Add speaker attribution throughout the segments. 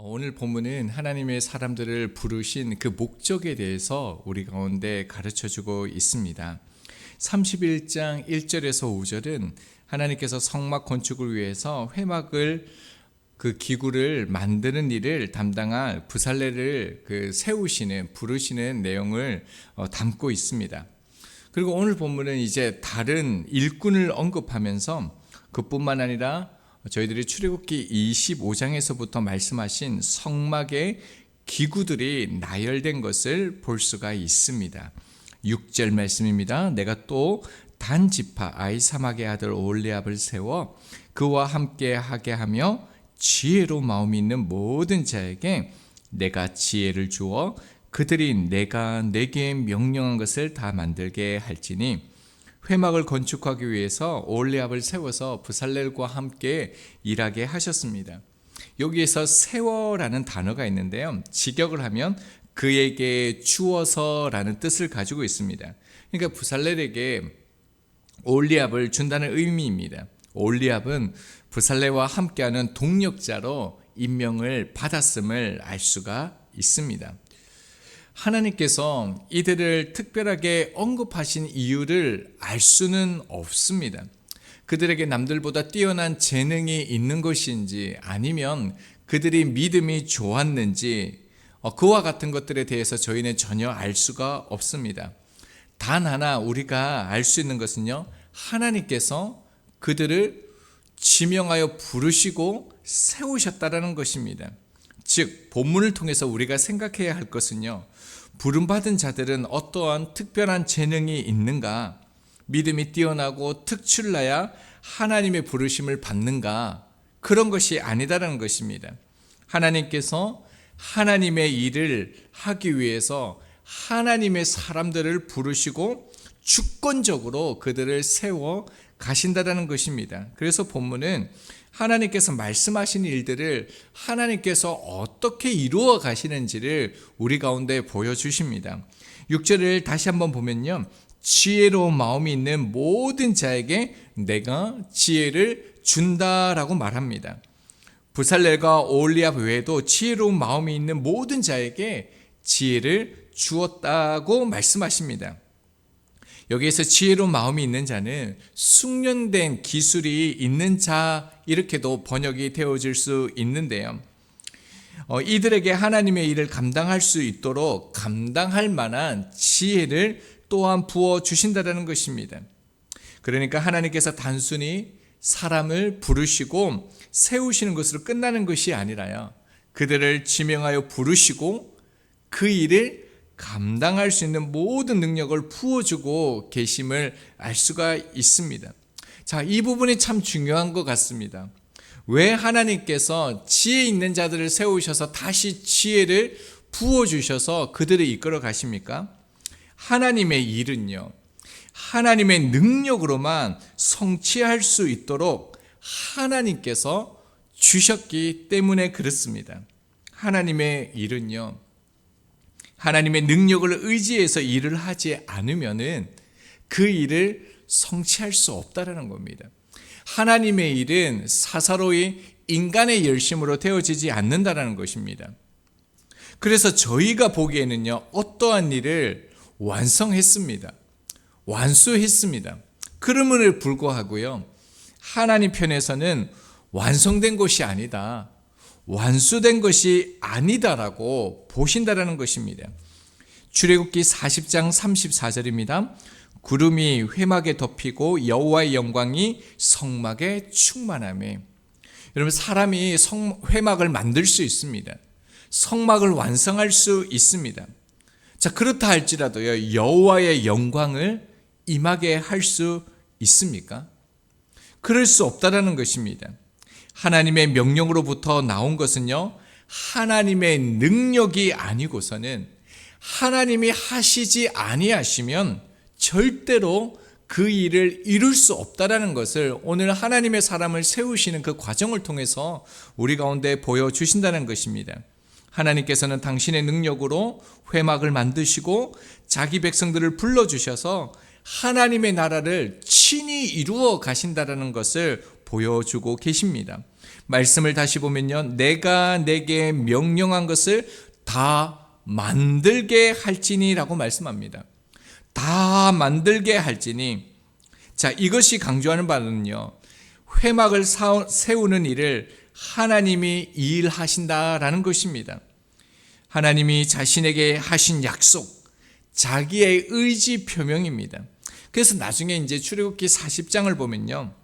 Speaker 1: 어, 오늘 본문은 하나님의 사람들을 부르신 그 목적에 대해서 우리 가운데 가르쳐 주고 있습니다. 31장 1절에서 5절은 하나님께서 성막 건축을 위해서 회막을 그 기구를 만드는 일을 담당할 부살레를 그 세우시는 부르시는 내용을 어, 담고 있습니다. 그리고 오늘 본문은 이제 다른 일꾼을 언급하면서 그뿐만 아니라 저희들이 출애굽기 25장에서부터 말씀하신 성막의 기구들이 나열된 것을 볼 수가 있습니다. 6절 말씀입니다. 내가 또 단지파 아이사막의 아들 올리압을 세워 그와 함께 하게 하며 지혜로 마음이 있는 모든 자에게 내가 지혜를 주어 그들이 내가 내게 명령한 것을 다 만들게 할지니 회막을 건축하기 위해서 올리압을 세워서 부살렐과 함께 일하게 하셨습니다. 여기에서 세워라는 단어가 있는데요. 직역을 하면 그에게 주어서라는 뜻을 가지고 있습니다. 그러니까 부살렐에게 올리압을 준다는 의미입니다. 올리압은 부살레와 함께하는 동력자로 임명을 받았음을 알 수가 있습니다. 하나님께서 이들을 특별하게 언급하신 이유를 알 수는 없습니다. 그들에게 남들보다 뛰어난 재능이 있는 것인지 아니면 그들이 믿음이 좋았는지 어, 그와 같은 것들에 대해서 저희는 전혀 알 수가 없습니다. 단 하나 우리가 알 수 있는 것은요, 하나님께서 그들을 지명하여 부르시고 세우셨다라는 것입니다. 즉, 본문을 통해서 우리가 생각해야 할 것은요, 부름받은 자들은 어떠한 특별한 재능이 있는가, 믿음이 뛰어나고 특출나야 하나님의 부르심을 받는가, 그런 것이 아니다라는 것입니다. 하나님께서 하나님의 일을 하기 위해서 하나님의 사람들을 부르시고 주권적으로 그들을 세워 가신다라는 것입니다. 그래서 본문은 하나님께서 말씀하신 일들을 하나님께서 어떻게 이루어 가시는지를 우리 가운데 보여주십니다. 6절을 다시 한번 보면요. 지혜로운 마음이 있는 모든 자에게 내가 지혜를 준다라고 말합니다. 부살렐과 올리압 외에도 지혜로운 마음이 있는 모든 자에게 지혜를 주었다고 말씀하십니다. 여기에서 지혜로운 마음이 있는 자는 숙련된 기술이 있는 자 이렇게도 번역이 되어질 수 있는데요. 어, 이들에게 하나님의 일을 감당할 수 있도록 감당할 만한 지혜를 또한 부어 주신다라는 것입니다. 그러니까 하나님께서 단순히 사람을 부르시고 세우시는 것으로 끝나는 것이 아니라요. 그들을 지명하여 부르시고 그 일을 감당할 수 있는 모든 능력을 부어주고 계심을 알 수가 있습니다. 자, 이 부분이 참 중요한 것 같습니다. 왜 하나님께서 지혜 있는 자들을 세우셔서 다시 지혜를 부어주셔서 그들을 이끌어 가십니까? 하나님의 일은요, 하나님의 능력으로만 성취할 수 있도록 하나님께서 주셨기 때문에 그렇습니다. 하나님의 일은요, 하나님의 능력을 의지해서 일을 하지 않으면은 그 일을 성취할 수 없다라는 겁니다. 하나님의 일은 사사로이 인간의 열심으로 되어지지 않는다라는 것입니다. 그래서 저희가 보기에는요, 어떠한 일을 완성했습니다. 완수했습니다. 그러므로 불구하고요, 하나님 편에서는 완성된 것이 아니다. 완수된 것이 아니다라고 보신다라는 것입니다. 출애굽기 40장 34절입니다. 구름이 회막에 덮이고 여호와의 영광이 성막에 충만함에 여러분 사람이 성, 회막을 만들 수 있습니다. 성막을 완성할 수 있습니다. 자 그렇다 할지라도요 여호와의 영광을 임하게 할 수 있습니까? 그럴 수 없다라는 것입니다. 하나님의 명령으로부터 나온 것은요, 하나님의 능력이 아니고서는 하나님이 하시지 아니하시면 절대로 그 일을 이룰 수 없다라는 것을 오늘 하나님의 사람을 세우시는 그 과정을 통해서 우리 가운데 보여주신다는 것입니다. 하나님께서는 당신의 능력으로 회막을 만드시고 자기 백성들을 불러주셔서 하나님의 나라를 친히 이루어 가신다라는 것을 보여주고 계십니다. 말씀을 다시 보면요. 내가 내게 명령한 것을 다 만들게 할지니라고 말씀합니다. 다 만들게 할지니. 자, 이것이 강조하는 바는요. 회막을 세우는 일을 하나님이 일하신다라는 것입니다. 하나님이 자신에게 하신 약속, 자기의 의지 표명입니다. 그래서 나중에 이제 출애굽기 40장을 보면요.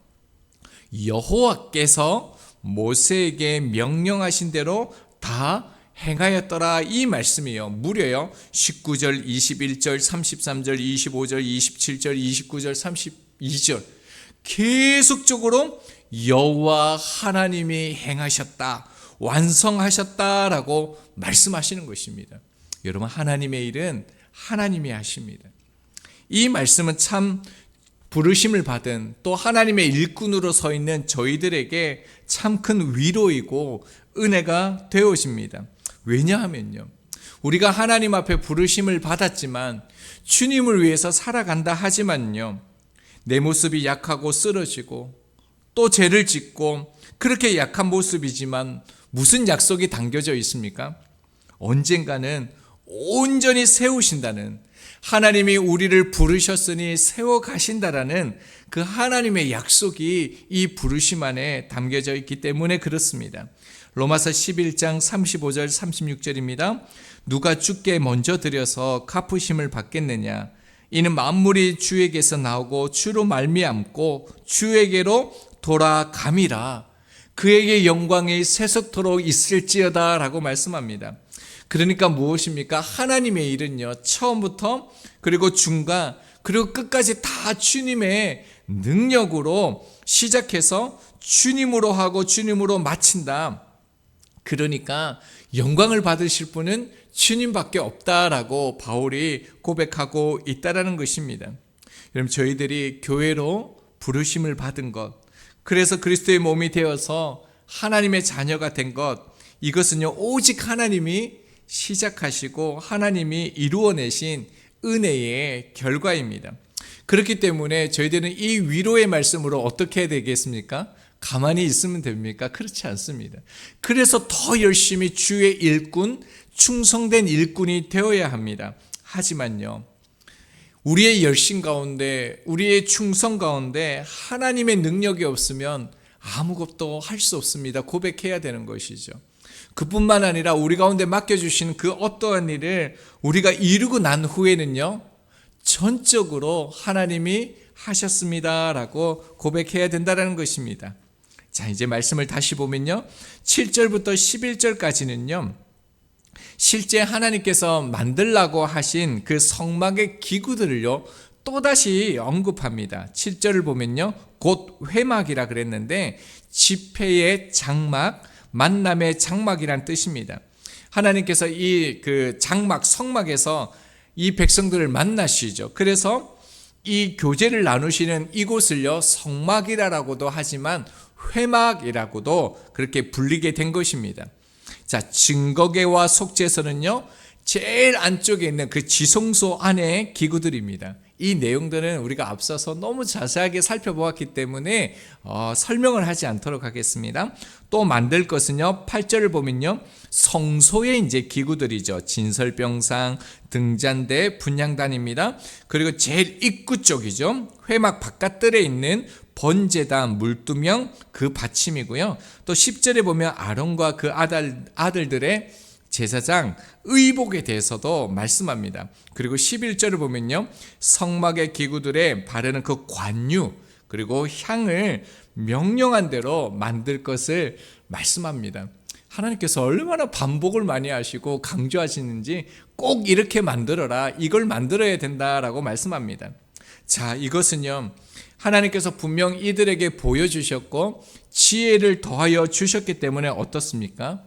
Speaker 1: 여호와께서 모세에게 명령하신 대로 다 행하였더라 이 말씀이요. 무려요. 19절, 21절, 33절, 25절, 27절, 29절, 32절 계속적으로 여호와 하나님이 행하셨다. 완성하셨다라고 말씀하시는 것입니다. 여러분 하나님의 일은 하나님이 하십니다. 이 말씀은 참 부르심을 받은 또 하나님의 일꾼으로 서 있는 저희들에게 참 큰 위로이고 은혜가 되어집니다. 왜냐하면요. 우리가 하나님 앞에 부르심을 받았지만 주님을 위해서 살아간다 하지만요. 내 모습이 약하고 쓰러지고 또 죄를 짓고 그렇게 약한 모습이지만 무슨 약속이 담겨져 있습니까? 언젠가는 온전히 세우신다는 하나님이 우리를 부르셨으니 세워 가신다라는 그 하나님의 약속이 이 부르심 안에 담겨져 있기 때문에 그렇습니다. 로마서 11장 35절 36절입니다. 누가 주께 먼저 드려서 갚으심을 받겠느냐? 이는 만물이 주에게서 나오고 주로 말미암고 주에게로 돌아감이라. 그에게 영광이 세속토록 있을지어다라고 말씀합니다. 그러니까 무엇입니까? 하나님의 일은요, 처음부터 그리고 중간 그리고 끝까지 다 주님의 능력으로 시작해서 주님으로 하고 주님으로 마친다. 그러니까 영광을 받으실 분은 주님밖에 없다라고 바울이 고백하고 있다라는 것입니다. 여러분 저희들이 교회로 부르심을 받은 것, 그래서 그리스도의 몸이 되어서 하나님의 자녀가 된 것, 이것은요 오직 하나님이 시작하시고 하나님이 이루어내신 은혜의 결과입니다. 그렇기 때문에 저희들은 이 위로의 말씀으로 어떻게 해야 되겠습니까? 가만히 있으면 됩니까? 그렇지 않습니다. 그래서 더 열심히 주의 일꾼, 충성된 일꾼이 되어야 합니다. 하지만요, 우리의 열심 가운데, 우리의 충성 가운데 하나님의 능력이 없으면 아무것도 할 수 없습니다. 고백해야 되는 것이죠. 그뿐만 아니라 우리 가운데 맡겨주신 그 어떠한 일을 우리가 이루고 난 후에는요, 전적으로 하나님이 하셨습니다라고 고백해야 된다는 것입니다. 자, 이제 말씀을 다시 보면요. 7절부터 11절까지는요. 실제 하나님께서 만들라고 하신 그 성막의 기구들을요. 또다시 언급합니다. 7절을 보면요. 곧 회막이라 그랬는데 집회의 장막, 만남의 장막이란 뜻입니다. 하나님께서 이 그 장막, 성막에서 이 백성들을 만나시죠. 그래서 이 교제를 나누시는 이곳을요, 성막이라고도 하지만 회막이라고도 그렇게 불리게 된 것입니다. 자, 증거계와 속죄서는요, 제일 안쪽에 있는 그 지성소 안에 기구들입니다. 이 내용들은 우리가 앞서서 너무 자세하게 살펴보았기 때문에 어, 설명을 하지 않도록 하겠습니다. 또 만들 것은요, 8절을 보면요, 성소의 이제 기구들이죠. 진설병상, 등잔대, 분양단입니다. 그리고 제일 입구 쪽이죠. 회막 바깥들에 있는 번제단, 물두명, 그 받침이고요. 또 10절에 보면 아론과 그 아들, 아들들의 제사장 의복에 대해서도 말씀합니다. 그리고 11절을 보면요. 성막의 기구들에 바르는 그 관유, 그리고 향을 명령한 대로 만들 것을 말씀합니다. 하나님께서 얼마나 반복을 많이 하시고 강조하시는지 꼭 이렇게 만들어라. 이걸 만들어야 된다라고 말씀합니다. 자, 이것은요. 하나님께서 분명 이들에게 보여주셨고 지혜를 더하여 주셨기 때문에 어떻습니까?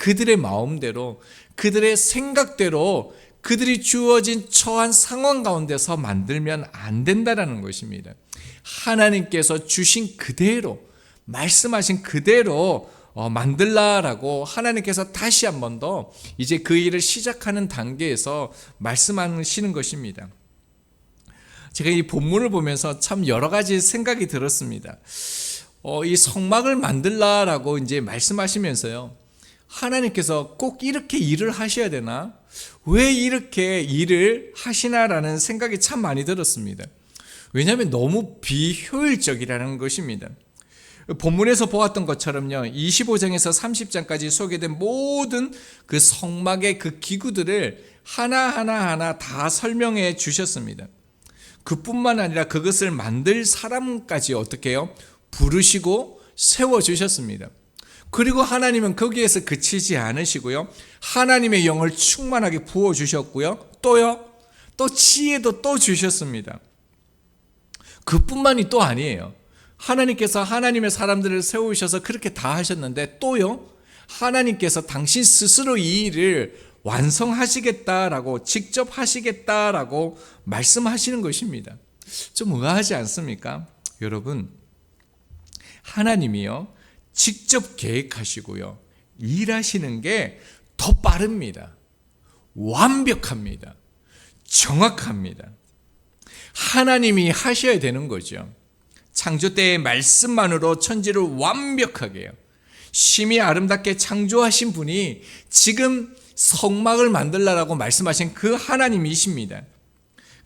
Speaker 1: 그들의 마음대로, 그들의 생각대로 그들이 주어진 처한 상황 가운데서 만들면 안 된다라는 것입니다. 하나님께서 주신 그대로, 말씀하신 그대로 어, 만들라라고 하나님께서 다시 한 번 더 이제 그 일을 시작하는 단계에서 말씀하시는 것입니다. 제가 이 본문을 보면서 참 여러 가지 생각이 들었습니다. 어, 이 성막을 만들라라고 이제 말씀하시면서요. 하나님께서 꼭 이렇게 일을 하셔야 되나? 왜 이렇게 일을 하시나라는 생각이 참 많이 들었습니다. 왜냐하면 너무 비효율적이라는 것입니다. 본문에서 보았던 것처럼요, 25장에서 30장까지 소개된 모든 그 성막의 그 기구들을 하나하나 하나 다 설명해 주셨습니다. 그뿐만 아니라 그것을 만들 사람까지 어떻게 해요? 부르시고 세워 주셨습니다. 그리고 하나님은 거기에서 그치지 않으시고요. 하나님의 영을 충만하게 부어 주셨고요. 또요. 또 지혜도 또 주셨습니다. 그뿐만이 또 아니에요. 하나님께서 하나님의 사람들을 세우셔서 그렇게 다 하셨는데 또요. 하나님께서 당신 스스로 이 일을 완성하시겠다라고 직접 하시겠다라고 말씀하시는 것입니다. 좀 의아하지 않습니까? 여러분, 하나님이요. 직접 계획하시고요. 일하시는 게 더 빠릅니다. 완벽합니다. 정확합니다. 하나님이 하셔야 되는 거죠. 창조 때의 말씀만으로 천지를 완벽하게요. 심히 아름답게 창조하신 분이 지금 성막을 만들라라고 말씀하신 그 하나님이십니다.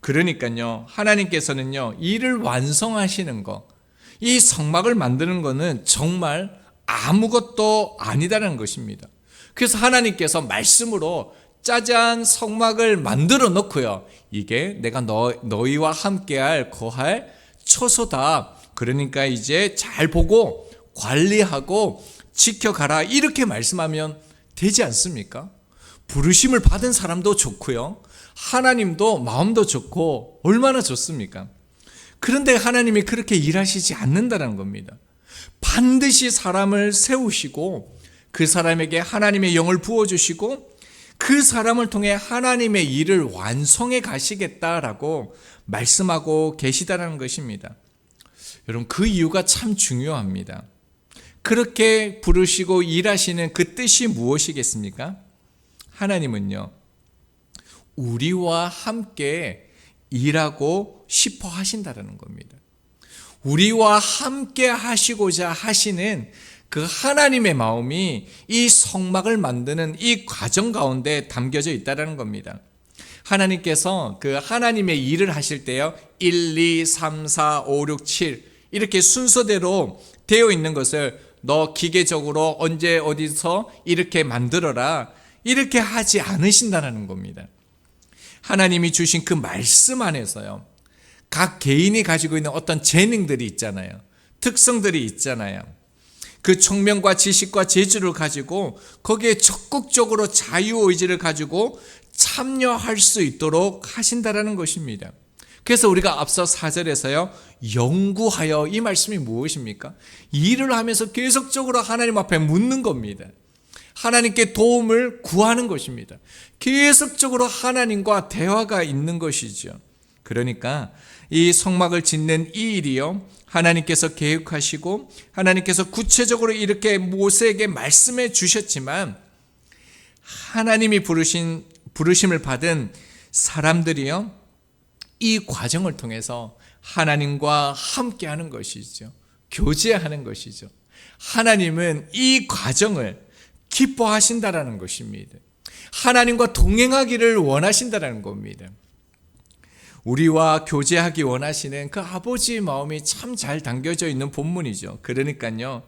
Speaker 1: 그러니까요, 하나님께서는요, 일을 완성하시는 거, 이 성막을 만드는 거는 정말 아무것도 아니다라는 것입니다. 그래서 하나님께서 말씀으로 짜잔 성막을 만들어 놓고요. 이게 내가 너, 너희와 함께할 거할 처소다. 그러니까 이제 잘 보고 관리하고 지켜가라. 이렇게 말씀하면 되지 않습니까? 부르심을 받은 사람도 좋고요. 하나님도 마음도 좋고 얼마나 좋습니까? 그런데 하나님이 그렇게 일하시지 않는다는 겁니다. 반드시 사람을 세우시고 그 사람에게 하나님의 영을 부어주시고 그 사람을 통해 하나님의 일을 완성해 가시겠다라고 말씀하고 계시다는 것입니다. 여러분, 그 이유가 참 중요합니다. 그렇게 부르시고 일하시는 그 뜻이 무엇이겠습니까? 하나님은요, 우리와 함께 일하고 싶어 하신다라는 겁니다. 우리와 함께 하시고자 하시는 그 하나님의 마음이 이 성막을 만드는 이 과정 가운데 담겨져 있다는 겁니다. 하나님께서 그 하나님의 일을 하실 때요, 1, 2, 3, 4, 5, 6, 7 이렇게 순서대로 되어 있는 것을 너 기계적으로 언제 어디서 이렇게 만들어라 이렇게 하지 않으신다는 겁니다. 하나님이 주신 그 말씀 안에서요. 각 개인이 가지고 있는 어떤 재능들이 있잖아요. 특성들이 있잖아요. 그 총명과 지식과 재주를 가지고 거기에 적극적으로 자유 의지를 가지고 참여할 수 있도록 하신다라는 것입니다. 그래서 우리가 앞서 4절에서요, 연구하여 이 말씀이 무엇입니까? 일을 하면서 계속적으로 하나님 앞에 묻는 겁니다. 하나님께 도움을 구하는 것입니다. 계속적으로 하나님과 대화가 있는 것이죠. 그러니까 이 성막을 짓는 이 일이요. 하나님께서 계획하시고 하나님께서 구체적으로 이렇게 모세에게 말씀해 주셨지만 하나님이 부르신 부르심을 받은 사람들이요. 이 과정을 통해서 하나님과 함께 하는 것이죠. 교제하는 것이죠. 하나님은 이 과정을 기뻐하신다라는 것입니다. 하나님과 동행하기를 원하신다라는 겁니다. 우리와 교제하기 원하시는 그 아버지의 마음이 참 잘 담겨져 있는 본문이죠. 그러니까요.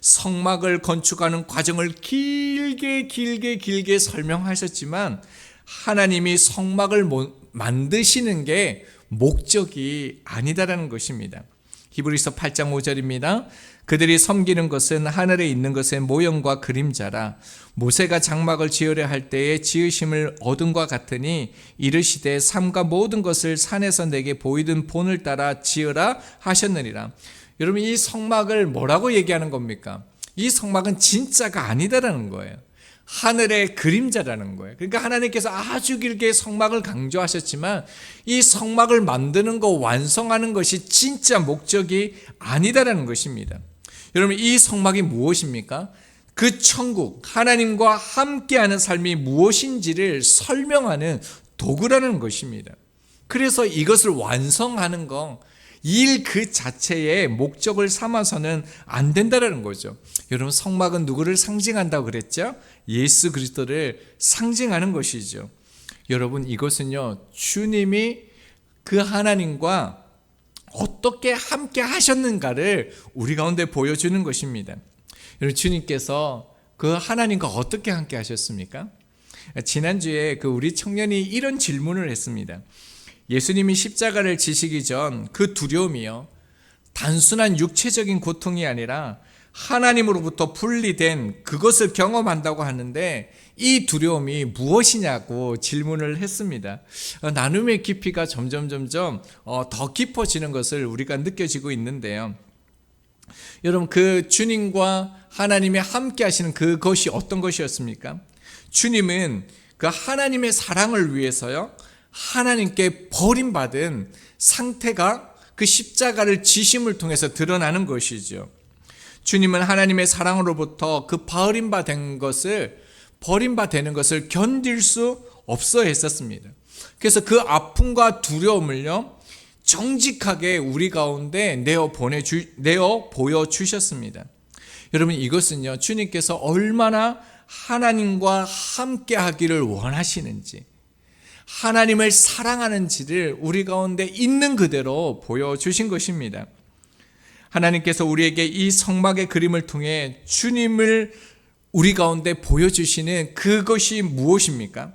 Speaker 1: 성막을 건축하는 과정을 길게 길게 길게 설명하셨지만 하나님이 성막을 만드시는 게 목적이 아니다라는 것입니다. 히브리서 8장 5절입니다. 그들이 섬기는 것은 하늘에 있는 것의 모형과 그림자라 모세가 장막을 지으려 할 때에 지으심을 얻은과 같으니 이르시되 삼가 모든 것을 산에서 내게 보이던 본을 따라 지으라 하셨느니라. 여러분 이 성막을 뭐라고 얘기하는 겁니까? 이 성막은 진짜가 아니다라는 거예요. 하늘의 그림자라는 거예요. 그러니까 하나님께서 아주 길게 성막을 강조하셨지만 이 성막을 만드는 거 완성하는 것이 진짜 목적이 아니다라는 것입니다. 여러분 이 성막이 무엇입니까? 그 천국 하나님과 함께하는 삶이 무엇인지를 설명하는 도구라는 것입니다. 그래서 이것을 완성하는 거 일 그 자체의 목적을 삼아서는 안 된다라는 거죠. 여러분 성막은 누구를 상징한다고 그랬죠? 예수 그리스도를 상징하는 것이죠. 여러분 이것은요 주님이 그 하나님과 어떻게 함께 하셨는가를 우리 가운데 보여주는 것입니다. 여러분 주님께서 그 하나님과 어떻게 함께 하셨습니까? 지난주에 그 우리 청년이 이런 질문을 했습니다. 예수님이 십자가를 지시기 전 그 두려움이요. 단순한 육체적인 고통이 아니라 하나님으로부터 분리된 그것을 경험한다고 하는데 이 두려움이 무엇이냐고 질문을 했습니다. 어, 나눔의 깊이가 점점 점점 어, 더 깊어지는 것을 우리가 느껴지고 있는데요. 여러분 그 주님과 하나님이 함께 하시는 그것이 어떤 것이었습니까? 주님은 그 하나님의 사랑을 위해서요. 하나님께 버림받은 상태가 그 십자가를 지심을 통해서 드러나는 것이죠. 주님은 하나님의 사랑으로부터 그 버림받은 것을 버림받는 것을 견딜 수 없어 했었습니다. 그래서 그 아픔과 두려움을요 정직하게 우리 가운데 내어 보내 주 내어 보여 주셨습니다. 여러분 이것은요 주님께서 얼마나 하나님과 함께 하기를 원하시는지 하나님을 사랑하는지를 우리 가운데 있는 그대로 보여주신 것입니다. 하나님께서 우리에게 이 성막의 그림을 통해 주님을 우리 가운데 보여주시는 그것이 무엇입니까?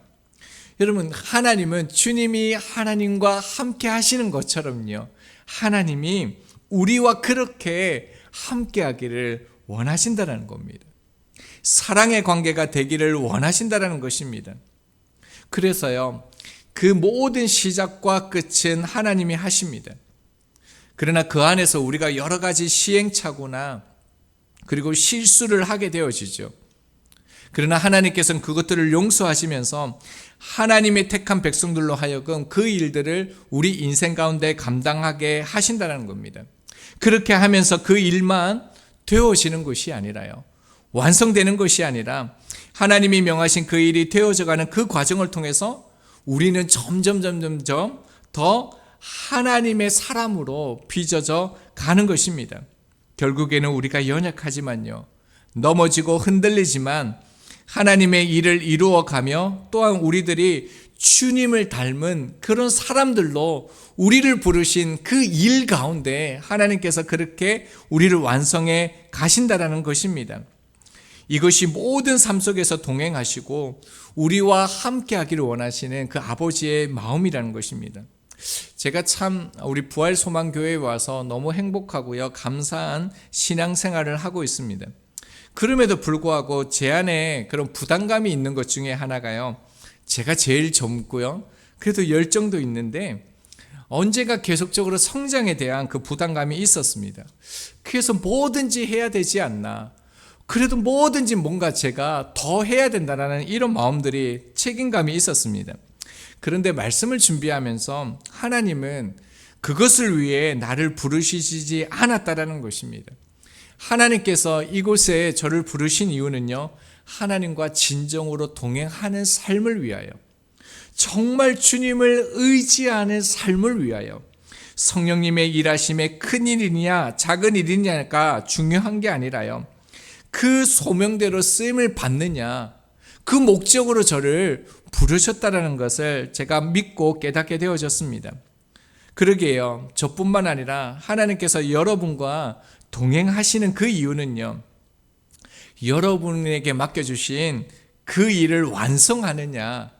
Speaker 1: 여러분, 하나님은 주님이 하나님과 함께 하시는 것처럼요. 하나님이 우리와 그렇게 함께 하기를 원하신다는 겁니다. 사랑의 관계가 되기를 원하신다는 것입니다. 그래서요, 그 모든 시작과 끝은 하나님이 하십니다. 그러나 그 안에서 우리가 여러 가지 시행착오나 그리고 실수를 하게 되어지죠. 그러나 하나님께서는 그것들을 용서하시면서 하나님의 택한 백성들로 하여금 그 일들을 우리 인생 가운데 감당하게 하신다는 겁니다. 그렇게 하면서 그 일만 되어지는 것이 아니라요. 완성되는 것이 아니라 하나님이 명하신 그 일이 되어져 가는 그 과정을 통해서 우리는 점점 점점점 더 하나님의 사람으로 빚어져 가는 것입니다. 결국에는 우리가 연약하지만요. 넘어지고 흔들리지만 하나님의 일을 이루어 가며 또한 우리들이 주님을 닮은 그런 사람들로 우리를 부르신 그 일 가운데 하나님께서 그렇게 우리를 완성해 가신다라는 것입니다. 이것이 모든 삶 속에서 동행하시고 우리와 함께 하기를 원하시는 그 아버지의 마음이라는 것입니다. 제가 참 우리 부활 소망 교회에 와서 너무 행복하고요. 감사한 신앙 생활을 하고 있습니다. 그럼에도 불구하고 제 안에 그런 부담감이 있는 것 중에 하나가요. 제가 제일 젊고요. 그래도 열정도 있는데 언제가 계속적으로 성장에 대한 그 부담감이 있었습니다. 그래서 뭐든지 해야 되지 않나. 그래도 뭐든지 뭔가 제가 더 해야 된다라는 이런 마음들이 책임감이 있었습니다. 그런데 말씀을 준비하면서 하나님은 그것을 위해 나를 부르시지 않았다라는 것입니다. 하나님께서 이곳에 저를 부르신 이유는요, 하나님과 진정으로 동행하는 삶을 위하여, 정말 주님을 의지하는 삶을 위하여, 성령님의 일하심에 큰 일이냐, 작은 일이냐가 중요한 게 아니라요, 그 소명대로 쓰임을 받느냐, 그 목적으로 저를 부르셨다라는 것을 제가 믿고 깨닫게 되어졌습니다. 그러게요. 저뿐만 아니라 하나님께서 여러분과 동행하시는 그 이유는요. 여러분에게 맡겨주신 그 일을 완성하느냐,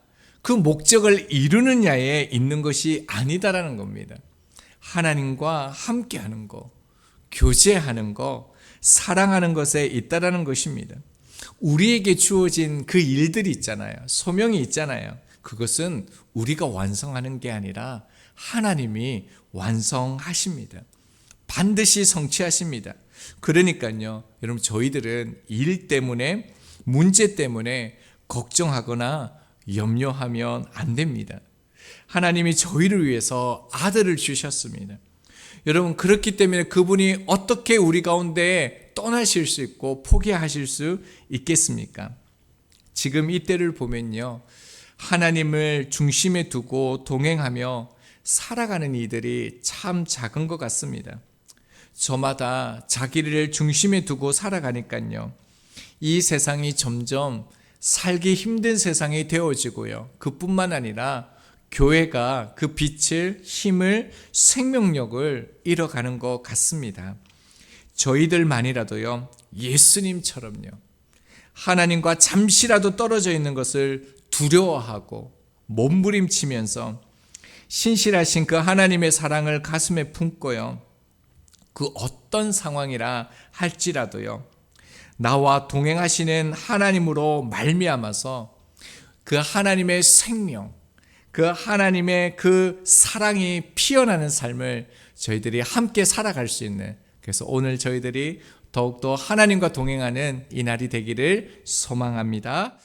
Speaker 1: 그 목적을 이루느냐에 있는 것이 아니다라는 겁니다. 하나님과 함께하는 거, 교제하는 거, 사랑하는 것에 있다라는 것입니다. 우리에게 주어진 그 일들이 있잖아요. 소명이 있잖아요. 그것은 우리가 완성하는 게 아니라 하나님이 완성하십니다. 반드시 성취하십니다. 그러니까요, 여러분, 저희들은 일 때문에, 문제 때문에 걱정하거나 염려하면 안 됩니다. 하나님이 저희를 위해서 아들을 주셨습니다. 여러분, 그렇기 때문에 그분이 어떻게 우리 가운데 떠나실 수 있고 포기하실 수 있겠습니까? 지금 이때를 보면요. 하나님을 중심에 두고 동행하며 살아가는 이들이 참 작은 것 같습니다. 저마다 자기를 중심에 두고 살아가니까요. 이 세상이 점점 살기 힘든 세상이 되어지고요. 그뿐만 아니라 교회가 그 빛을, 힘을, 생명력을 잃어가는 것 같습니다. 저희들만이라도요, 예수님처럼요, 하나님과 잠시라도 떨어져 있는 것을 두려워하고 몸부림치면서 신실하신 그 하나님의 사랑을 가슴에 품고요, 그 어떤 상황이라 할지라도요, 나와 동행하시는 하나님으로 말미암아서 그 하나님의 생명, 그 하나님의 그 사랑이 피어나는 삶을 저희들이 함께 살아갈 수 있는 그래서 오늘 저희들이 더욱더 하나님과 동행하는 이 날이 되기를 소망합니다.